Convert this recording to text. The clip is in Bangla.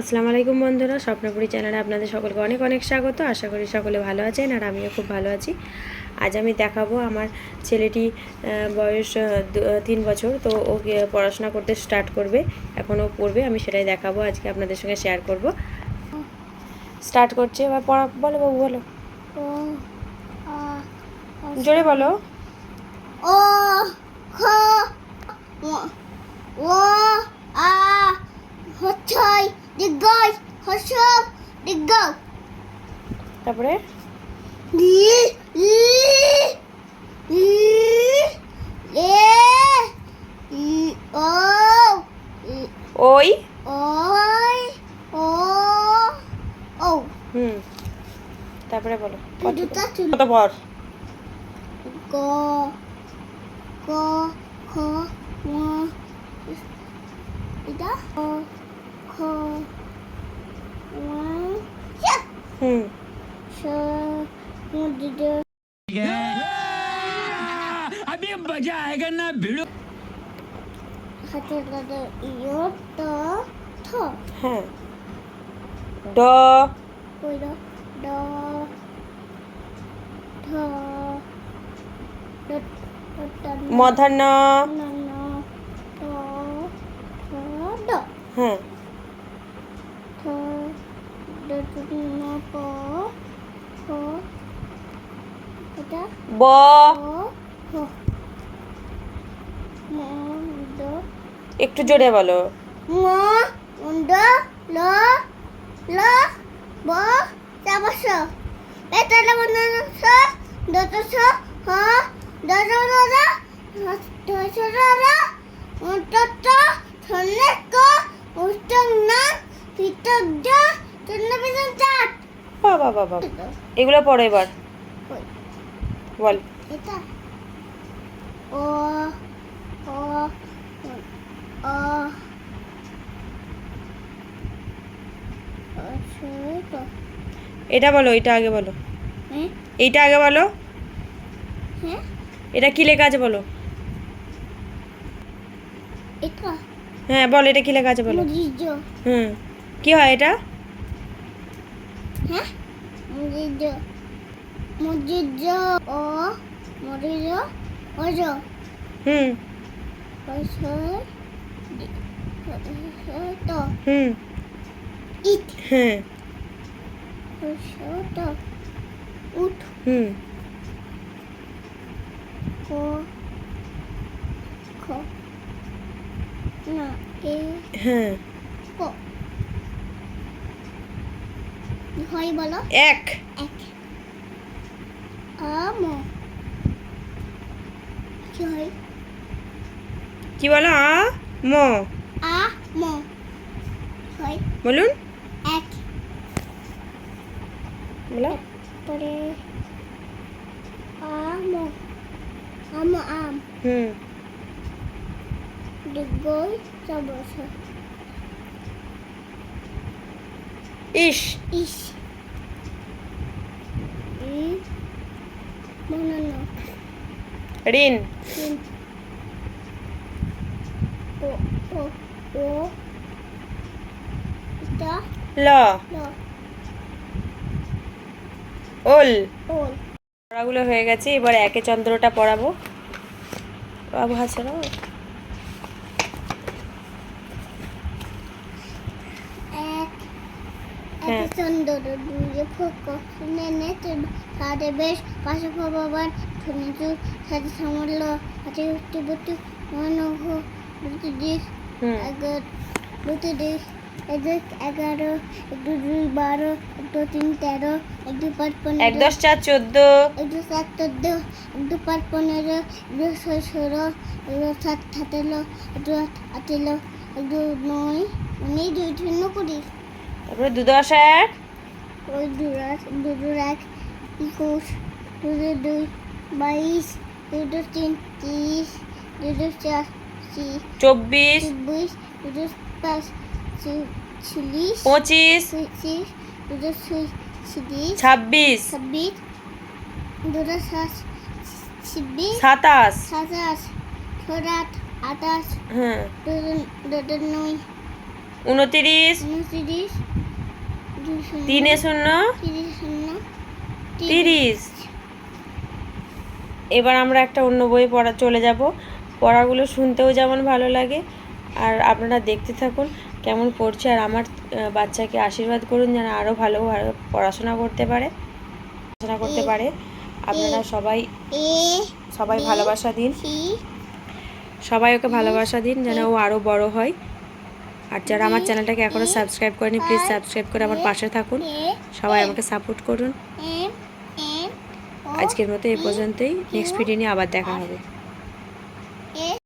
আসসালামু আলাইকুম বন্ধুরা স্বপ্নপুরী চ্যানেলে আপনাদের সকলকে অনেক অনেক স্বাগত। আশা করি সকলে ভালো আছেন আর আমিও খুব ভালো আছি। আজ আমি দেখাবো আমার ছেলেটি বয়স তিন বছর তো ও পড়াশোনা করতে স্টার্ট করবে এখন ও পড়বে আমি সেটাই দেখাবো আজকে আপনাদের সঙ্গে শেয়ার করব। স্টার্ট করছে এবার পড়া বলো বাবু বলো। জোরে বলো। ও আ দিগই হসব দিগ তারপরে? ওই? ওই ও ও। হুম। তারপরে বলো। কত পর ক ক খ এটা হুম স মুদিদে अभी मजा आएगा ना भिड़ो হাতে দাদা ইয় ত থ হ্যাঁ ড কইর ড থ ড ড মধ্যাহ্ন ন ন ত থ ড হ্যাঁ ব। একটু জোরে বলো। হ। বাবা বাবা এগুলো পড়ো এবার। বল। এটা। ও ও ও। এটা বলো এটা আগে বলো। এইটা আগে বলো। এটা কি লেখা আছে বলো? হ্যাঁ বল এটা কি লেখা আছে বলো? হুম। কি হয় এটা? হ্যাঁ? মুজিজ মুজিজ ও মুজিজ ওজ হুম। তো হুম। ইট। হ্যাঁ তো উঠ হুম। ক। খ। না এ। হ্যাঁ ক হয় বলো? এক। এক। আম কি হয়? কি বলো? আ ম। আ ম। হয়। বলুন। এক। বলো। পরে আম আম আম। হুম। ডিগই চাবস ইস। ইস। ঋণ ল। ওল। পড়াগুলো হয়ে গেছে এবার একে চন্দ্রটা পড়াবো। বাবু হাসে না এক হ্যাঁ। এক চন্দ্র দুয়ে ফক নেনে সাড়ে বেশ পাশে ভগবান চুর সাথে সামল হাতে বটু মনঘ দুটি দিক দুটি দিক এদিক এগারো এক দুই বারো এক দু তিন তেরো এক দু এক পনেরো দশ চার চোদ্দ এক দু সাত চোদ্দ এক পনেরো এক ষোলো এক সাত সতেরো এক আট আঠেরো এক দু নয় উনিশ দুই শূন্য কুড়ি তারপরে দু দশ এক। ওই দুরাস দুটোর এক একুশ দুটো দুই বাইশ দুটো তিন তিরিশ দুটো চার চব্বিশ চব্বিশ দুটো পাঁচ চি- ছিলিশ পঁচিশ পঁচিশ ছয় ছিলিশ ছাব্বিশ ছাব্বিশ দুটো সাত ছাব্বিশ সাতাশ। সাতাশ ছয় আট আঠাশ হ্যাঁ। দুটো দুটো নয় উনতিরিশ তিনে শূন্য তিরিশ। এবার আমরা একটা অন্য বই পড়া চলে যাব। পড়াগুলো শুনতেও যেমন ভালো লাগে। আর আপনারা দেখতে থাকুন কেমন পড়ছে আর আমার বাচ্চাকে আশীর্বাদ করুন যেন আরও ভালো ভালো পড়াশোনা করতে পারে। পড়াশোনা করতে পারে। আপনারা সবাই সবাই ভালোবাসা দিন। সবাই ওকে ভালোবাসা দিন যেন ও আরও বড় হয়। আর যারা আমার চ্যানেলটাকে এখনও সাবস্ক্রাইব করেনি প্লিজ সাবস্ক্রাইব করে আমার পাশে থাকুন। সবাই আমাকে সাপোর্ট করুন। আজকের মতো এ পর্যন্তই। নেক্সট ভিডিও নিয়ে আবার দেখা হবে।